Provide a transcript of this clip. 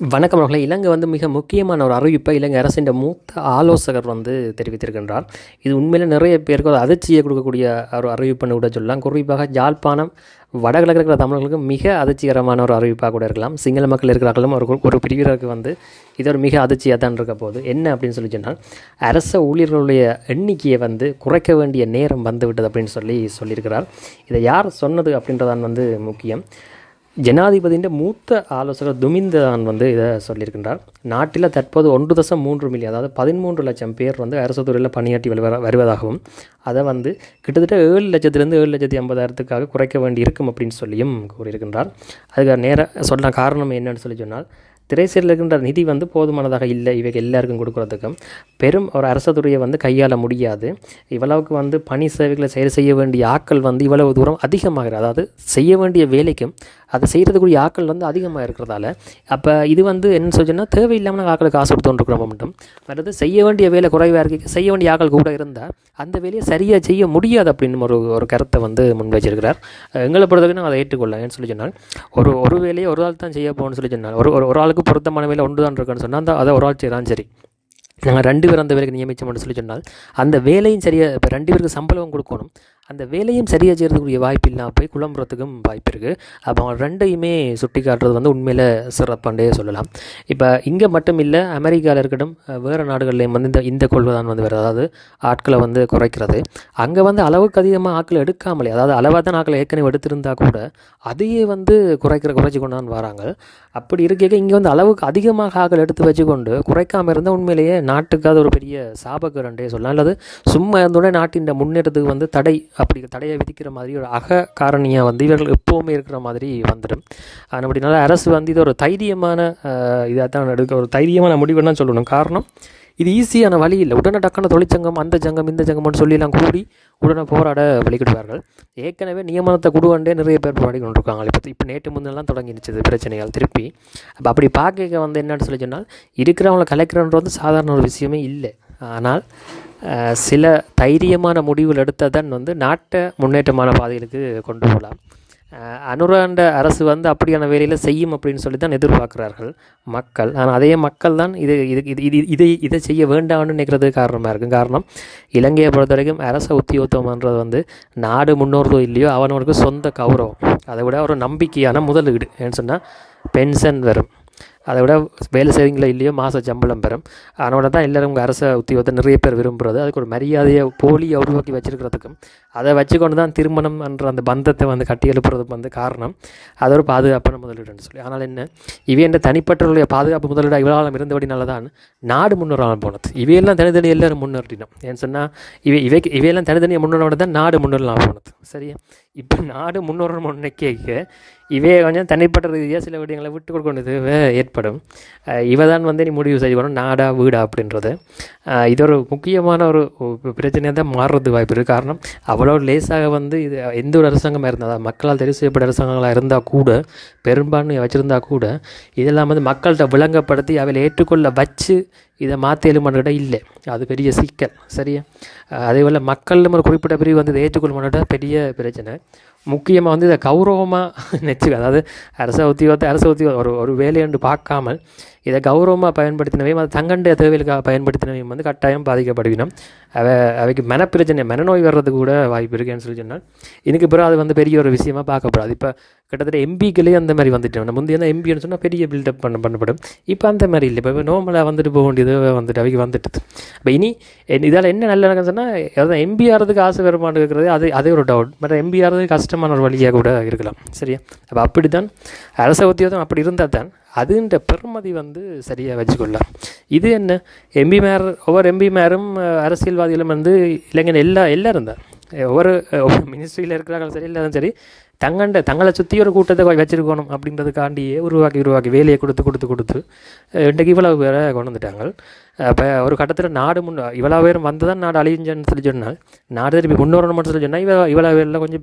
வணக்கம் அவர்களே. இலங்கை வந்து மிக முக்கியமான ஒரு அறிவிப்பை இலங்கை அரசின் மூத்த ஆலோசகர் வந்து தெரிவித்திருக்கின்றார். இது உண்மையில் நிறைய பேருக்கு ஒரு அதிர்ச்சியை கொடுக்கக்கூடிய ஒரு அறிவிப்புன்னு கூட சொல்லலாம். குறிப்பாக ஜாழ்ப்பாணம் வடகிழக்கு இருக்கிற தமிழர்களுக்கு மிக அதிர்ச்சிகரமான ஒரு அறிவிப்பாக கூட இருக்கலாம். சிங்கள மக்கள் இருக்கிறார்களும் ஒரு ஒரு பிரிவினருக்கு வந்து இது ஒரு மிக அதிர்ச்சியாக தான் இருக்க போகுது. என்ன அப்படின்னு சொல்லி சொன்னால் அரச ஊழியர்களுடைய எண்ணிக்கையை வந்து குறைக்க வேண்டிய நேரம் வந்துவிட்டது அப்படின்னு சொல்லி சொல்லியிருக்கிறார். இதை யார் சொன்னது அப்படின்றதான் வந்து முக்கியம். ஜனாதிபதியின் மூத்த ஆலோசகர் துமிந்ததான் வந்து இதை சொல்லியிருக்கின்றார். நாட்டில் தற்போது ஒன்று தசம் மூன்று மில்லியன் அதாவது பதிமூன்று லட்சம் பேர் வந்து அரசு துறையில் பணியாற்றி வருவ வருவதாகவும் அதை வந்து கிட்டத்தட்ட ஏழு லட்சத்திலிருந்து ஏழு லட்சத்தி ஐம்பதாயிரத்துக்காக குறைக்க வேண்டி இருக்கும் அப்படின்னு சொல்லியும் கூறியிருக்கின்றார். அதுக்கு நேராக சொன்ன காரணம் என்னன்னு சொல்லி சொன்னால் திரைசீரில் இருக்கின்ற நிதி வந்து போதுமானதாக இல்லை இவைகள் எல்லாருக்கும் கொடுக்குறதுக்கும். பெரும் ஒரு அரசு துறையை வந்து கையாள முடியாது. இவ்வளவுக்கு வந்து பணி சேவைகளை செயல் செய்ய வேண்டிய ஆட்கள் வந்து இவ்வளவு தூரம் அதிகமாகிறது அதாவது செய்ய வேண்டிய வேலைக்கும் அதை செய்கிறதுக்குரிய ஆட்கள் வந்து அதிகமாக இருக்கிறதால அப்போ இது வந்து என்ன சொல்லுச்சுன்னா தேவையில்லாமல் நாங்கள் ஆக்களுக்கு காசு கொடுத்துருக்குறோம் மட்டும். அதாவது செய்ய வேண்டிய வேலை குறைவாக இருக்கு செய்ய வேண்டிய ஆட்கள் கூட இருந்தால் அந்த வேலையை சரியாக செய்ய முடியாது அப்படின்னு ஒரு ஒரு கருத்தை வந்து முன் வச்சிருக்கிறார் எங்களை பொறுத்தவரைக்கும் நாங்கள் அதை ஏற்றுக்கொள்ளலாம் ஏன்னு சொல்லி சொன்னால் ஒரு ஒரு வேலையை ஒரு ஆள் தான் செய்ய போகணும்னு சொல்லி சொன்னால் ஒரு ஒரு- ஒரு ஆளுக்கு பொருத்தமான வேலை ஒன்று தான் இருக்குன்னு சொன்னால் அந்த அதை ஒரு ஆள் செய்யலாம் சரி. நாங்கள் ரெண்டு பேரும் அந்த வேலைக்கு நியமிச்சோம்னு சொல்லி சொன்னால் அந்த வேலையும் சரியாக இப்போ ரெண்டு பேருக்கு சம்பளம் கொடுக்கணும் அந்த வேலையும் சரியாக செய்கிறதுக்குரிய வாய்ப்பு இல்லாமல் போய் குழம்புறதுக்கும் வாய்ப்பு இருக்குது அப்போ அவங்க ரெண்டையுமே சுட்டி காட்டுறது வந்து உண்மையில் சிறப்பாண்டே சொல்லலாம். இப்போ இங்கே மட்டும் இல்லை அமெரிக்காவில் இருக்கட்டும் வேறு நாடுகள்லேயும் வந்து இந்த இந்த கொள்கை தான் வந்து வேறு அதாவது ஆட்களை வந்து குறைக்கிறது. அங்கே வந்து அளவுக்கு அதிகமாக ஆட்களை எடுக்காமலே அதாவது அளவாக தான் ஆட்களை ஏற்கனவே எடுத்திருந்தா கூட அதையே வந்து குறைக்கிற குறைச்சி கொண்டாந்து வராங்க. அப்படி இருக்க இங்கே வந்து அளவுக்கு அதிகமாக ஆட்கள் எடுத்து வச்சுக்கொண்டு குறைக்காமல் இருந்தால் உண்மையிலேயே நாட்டுக்கு அது ஒரு பெரிய சாபக்கரண்டே சொல்லலாம். அல்லது சும்மா இருந்தோடனே நாட்டின் முன்னேற்றத்துக்கு வந்து தடை அப்படி தடையை விதிக்கிற மாதிரி ஒரு அக காரணியாக வந்து இவர்கள் எப்போவுமே இருக்கிற மாதிரி வந்துடும். அப்படினால அரசு வந்து இது ஒரு தைரியமான இதாக தான் எடுக்க ஒரு தைரியமான முடிவுன்னு தான் சொல்லணும். காரணம் இது ஈஸியான வழி இல்லை. உடனே டக்கான தொழிற்சங்கம் அந்த ஜங்கம் இந்த ஜங்கம்னு சொல்லிலாம் கூடி உடனே போராட வழிகிடுவார்கள் ஏற்கனவே நியமனத்தை கொடுவண்டே நிறைய பேர் போராடி கொண்டிருக்காங்க. இப்போ இப்போ நேற்று முன்னெல்லாம் தொடங்கிடுச்சு பிரச்சனைகள் திருப்பி. அப்போ அப்படி பார்க்க வந்து என்னன்னு சொல்லி சொன்னால் இருக்கிறவங்கள கலைக்கிறன்றது சாதாரண ஒரு விஷயமே இல்லை. ஆனால் சில தைரியமான முடிவுகள் எடுத்ததன் வந்து நாட்டை முன்னேற்றமான பாதைகளுக்கு கொண்டு போகலாம். அனுராண்ட அரசு வந்து அப்படியான வேலையில் செய்யும் அப்படின்னு சொல்லி தான் எதிர்பார்க்குறார்கள் மக்கள். ஆனால் அதே மக்கள் தான் இது இது இது இது இதை இதை செய்ய வேண்டாம்னு நினைக்கிறது காரணமாக இருக்கும். காரணம் இலங்கையை பொறுத்த வரைக்கும் அரச உத்தியோகத்துவம்ன்றது வந்து நாடு முன்னோர்களோ இல்லையோ அவனவருக்கு சொந்த கௌரவம். அதை விட ஒரு நம்பிக்கையான முதலீடு. ஏன்னு சொன்னால் பென்ஷன் வரும். அதை விட வேலை செய்வீங்களோ இல்லையோ மாத சம்பளம் பெறும். அதனால தான் எல்லோரும் உங்கள் அரச உத்தியோகத்தை நிறைய பேர் விரும்புகிறது அதுக்கு ஒரு மரியாதையை போலியை உருவாக்கி வச்சிருக்கிறதுக்கும். அதை வச்சுக்கொண்டு தான் திருமணம் என்ற அந்த பந்தத்தை வந்து கட்டி எழுப்புறதுக்கு வந்து காரணம். அது ஒரு பாதுகாப்பான முதலீடுன்னு சொல்லி. ஆனால் என்ன? இவையென்ற தனிப்பட்டவர்களுடைய பாதுகாப்பு முதலீடு இவ்வளோ இருந்தபடினால தான் நாடு முன்னேறாமல் போனது. இவையெல்லாம் தனித்தனி எல்லாரும் முன்னேறினோம். ஏன்னு சொன்னால் இவை இவை இவையெல்லாம் தனித்தனியாக முன்னேறோட தான் நாடு முன்னேறலாம் போனது. சரியா? இப்போ நாடு முன்னேறணும் முன்னைக்க இவே கொஞ்சம் தனிப்பட்ட ரீதியாக சில விடயங்களை விட்டு கொடுக்க வேண்டியது ஏற்படும். இவை இவ தான் வந்து நீ முடிவு செய்யணும் நாடா வீடா அப்படின்றது. இது ஒரு முக்கியமான ஒரு பிரச்சனையாக தான் மாறுறது வாய்ப்பு இருக்குது காரணம் அவ்வளோ லேசாக வந்து இது எந்த ஒரு அரசாங்கமாக இருந்தால் மக்களால் தெரிவு செய்யப்பட்ட அரசாங்கங்களாக இருந்தால் கூட பெரும்பான்மையை வச்சுருந்தா கூட இதெல்லாம் வந்து மக்கள்கிட்ட விளங்கப்படுத்தி அவையில் ஏற்றுக்கொள்ள வச்சு இதை மாற்ற எழுமன்கிட்ட இல்லை. அது பெரிய சிக்கல். சரியா? அதே போல் மக்கள் ஒரு குறிப்பிட்ட பிரிவு வந்து இதை ஏற்றுக்கொள்ளுமன்கிட்ட பெரிய பிரச்சனை. முக்கியமாக வந்து இதை கௌரவமாக நினச்சிக்க அதாவது அரச உத்தியோகத்தை அரச உத்தியோகம் ஒரு ஒரு வேலையென்று பார்க்காமல் இதை கௌரவமாக பயன்படுத்தினவையும் அது தங்கண்டைய தேவைகளுக்காக பயன்படுத்தினவையும் வந்து கட்டாயம் பாதிக்கப்படுவினோம் அவை அவைக்கு மனப்பிரச்சனை மனநோய் வர்றதுக்கு கூட வாய்ப்பு இருக்குன்னு சொல்லி சொன்னால். இதுக்கு பிறகு அது வந்து பெரிய ஒரு விஷயமா பார்க்கப்படாது. இப்போ கிட்டத்தட்ட எம்பிக்களே அந்த மாதிரி வந்துட்டு நம்ம முந்தைய தான் எம்பின்னு சொன்னால் பெரிய பில்டப் பண்ண பண்ணப்படும். இப்போ அந்த மாதிரி இல்லை. இப்போ நோமலாக வந்துட்டு போக வேண்டியது வந்துட்டு அவைக்கு வந்துட்டு இப்போ இனி இதால் என்ன நல்ல நடக்குன்னு சொன்னால் அதான் எம்பி ஆகிறதுக்கு ஆசை வருமானு இருக்கிறது அது அதே ஒரு டவுட் பட் எம்பி ஆகிறதுக்கு கஷ்டமான ஒரு வழியாக கூட இருக்கலாம். சரியா? அப்போ அப்படி தான் அரச உத்தியோகம் அப்படி இருந்தால் தான் அதுன்ற பெருமதி வந்து சரியாக வச்சுக்கொள்ளலாம். இது என்ன? எம்பி மேர் ஒவ்வொரு எம்பி மேரும் அரசியல்வாதிகளும் வந்து இளைஞன் எல்லா எல்லாரும் தான். ஒவ்வொரு ஒவ்வொரு மினிஸ்ட்ரியில் இருக்கிறாங்களும் சரி எல்லாரும் சரி தங்கண்ட தங்களை சுற்றி ஒரு கூட்டத்தை வச்சுருக்கணும் அப்படின்றதுக்காண்டியே உருவாக்கி உருவாக்கி வேலையை கொடுத்து கொடுத்து கொடுத்து இன்றைக்கு இவ்வளவு பேரை கொண்டு வந்துட்டாங்க அப்போ ஒரு கட்டத்தில் நாடு முன் இவ்வளோ பேரும் வந்து தான் நாடு அழிஞ்சன்னு சொல்லி சொன்னால் நாடு திருப்பி முன்னோரணும் மட்டும் சொல்லி சொன்னால் இவ இவ்வளோ பேரில் கொஞ்சம்